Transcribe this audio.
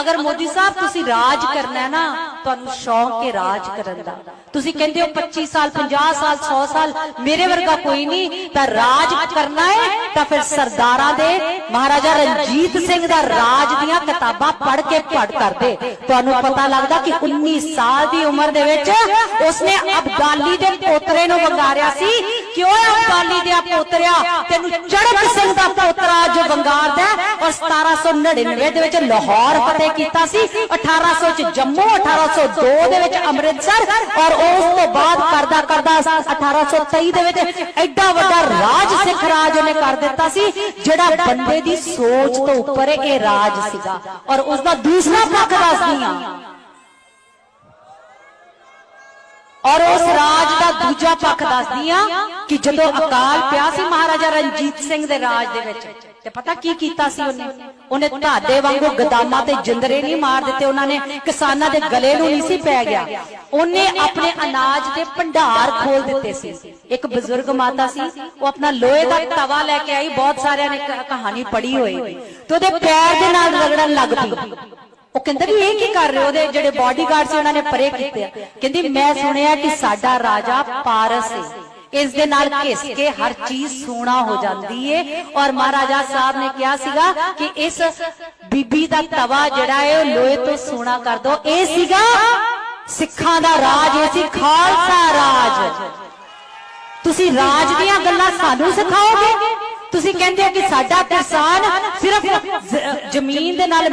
ਅਗਰ ਮੋਦੀ ਸਾਹਿਬ ਤੁਸੀਂ ਰਾਜ ਕਰਨਾ ਹੈ ਨਾ, ਤੁਹਾਨੂੰ ਸ਼ੌਂਕ ਹੈ ਰਾਜ ਕਰਨ ਦਾ। ਤੁਸੀਂ ਕਹਿੰਦੇ ਹੋ 25 ਸਾਲ 50 ਸਾਲ 100 ਸਾਲ, ਮੇਰੇ ਵਰਗਾ ਕੋਈ ਨਹੀਂ, ਤਾਂ ਰਾਜ ਕਰਨਾ ਹੈ, ਤਾਂ ਫਿਰ ਸਰਦਾਰਾਂ ਦੇ, ਮਹਾਰਾਜਾ ਰਣਜੀਤ ਸਿੰਘ ਦਾ ਰਾਜ ਦੀਆਂ ਕਿਤਾਬਾਂ ਪੜ੍ਹ ਕੇ ਪੜ੍ਹ ਕਰਦੇ ਤੁਹਾਨੂੰ ਪਤਾ ਲੱਗਦਾ ਕਿ 19 ਸਾਲ ਦੀ ਉਮਰ ਦੇ ਵਿੱਚ ਉਸਨੇ ਅਬਦਾਲੀ ਦੇ ਪੋਤਰੇ ਨੂੰ ਵੰਗਾਰਿਆ ਸੀ ਕਿਉਂ ਹੈ ਅਬਦਾਲੀ ਦੇ ਪੋਤਰਿਆ। ਤੈਨੂੰ ਚੜਕ ਸਿੰਘ ਦਾ ਪੋਤਰਾ ਜੋ ਵੰਗਾਰਦਾ ਹੈ ਔਰ 1799 ਦੇ ਵਿੱਚ ਲਾਹੌਰ ਫਤਿਹ ਕੀਤਾ ਸੀ 1800 ਚ ਜੰਮੂ 1802 ਦੇ ਵਿੱਚ ਅੰਮ੍ਰਿਤਸਰ ਔਰ ਉਸ ਤੋਂ ਬਾਅਦ ਕਰਦਾ ਕਰਦਾ 1823 ਦੇ ਵਿੱਚ ਐਡਾ ਵੱਡਾ ਰਾਜ ਸਿੱਖ ਰਾਜ ਉਹਨੇ ਕਰ ਦਿੱਤਾ ਸੀ, ਜਿਹੜਾ ਬੰਦੇ ਦੀ ਸੋਚ ਤੋਂ ਉੱਪਰ ਇਹ ਰਾਜ ਸੀਗਾ ਔਰ ਉਸ ਦਾ ਦੂਸਰਾ ਪੱਖ ਦੱਸਦੀ ਆ ਔਰ ਉਸ ਰਾਜ ਦੂਜਾ ਪੱਖ ਦੱਸਦੀ ਆ ਕਿ ਜਦੋਂ ਅਕਾਲ ਪਿਆ ਸੀ ਮਹਾਰਾਜਾ ਰਣਜੀਤ ਸਿੰਘ ਦੇ ਰਾਜ ਦੇ ਵਿੱਚ, ਤੇ ਪਤਾ ਕੀ ਕੀਤਾ ਸੀ ਉਹਨੇ? ਉਹਨੇ ਧਾਦੇ ਵਾਂਗੂ ਗਦਾਮਾਂ ਤੇ ਜਿੰਦਰੇ ਨਹੀਂ ਮਾਰ ਦਿੱਤੇ, ਉਹਨਾਂ ਨੇ ਕਿਸਾਨਾਂ ਦੇ ਗਲੇ ਨੂੰ ਨਹੀਂ ਸੀ ਪੈ ਗਿਆ। ਉਹਨੇ ਆਪਣੇ ਅਨਾਜ ਦੇ ਭੰਡਾਰ ਖੋਲ ਦਿੱਤੇ ਸੀ। ਇੱਕ ਬਜ਼ੁਰਗ ਮਾਤਾ ਸੀ, ਉਹ ਆਪਣਾ ਲੋਹੇ ਦਾ ਤਵਾ ਲੈ ਕੇ ਆਈ, ਬਹੁਤ ਸਾਰਿਆਂ ਨੇ ਕਹਾਣੀ ਪੜ੍ਹੀ ਹੋਈ ਤੇ ਉਹਦੇ ਪੈਰ ਦੇ ਨਾਲ ਰਗੜਨ ਲੱਗ ਪਈ। ਉਹ ਕਹਿੰਦਾ ਵੀ ਇਹ ਕੀ ਕਰ ਰਹੇ ਉਹਦੇ ਜਿਹੜੇ ਬਾਡੀਗਾਰਡ ਸੀ, ਉਹਨਾਂ ਨੇ ਪਰੇ ਕੀਤੇ ਕਹਿੰਦੀ, ਮੈਂ ਸੁਣਿਆ ਕਿ ਸਾਡਾ ਰਾਜਾ ਪਾਰਸ ਹੈ ਇਸ ਦੇ ਨਾਲ ਘਿਸ ਕੇ ਹਰ ਚੀਜ਼ ਸੋਨਾ ਹੋ ਜਾਂਦੀ ਏ। ਔਰ ਮਹਾਰਾਜਾ ਸਾਹਿਬ ਨੇ ਕਿਹਾ ਸੀਗਾ ਕਿ ਇਸ ਬੀਬੀ ਦਾ ਤਵਾ ਜਿਹੜਾ ਹੈ ਉਹ ਲੋਹੇ ਤੋਂ ਸੋਨਾ ਕਰ ਦੋ। ਇਹ ਸੀਗਾ ਸਿੱਖਾਂ ਦਾ ਰਾਜ, ਇਹ ਸੀ ਖਾਲਸਾ ਰਾਜ। ਤੁਸੀਂ ਰਾਜ ਦੀਆਂ ਗੱਲਾਂ ਸਾਨੂੰ ਸਿਖਾਓਗੇ? ਤੁਸੀਂ ਕਹਿੰਦੇ ਹੋ ਕਿ ਸਾਡਾ ਕਿਸਾਨ ਸਿਰਫ ਜ਼ਮੀਨ ਦੇ ਨਾਲ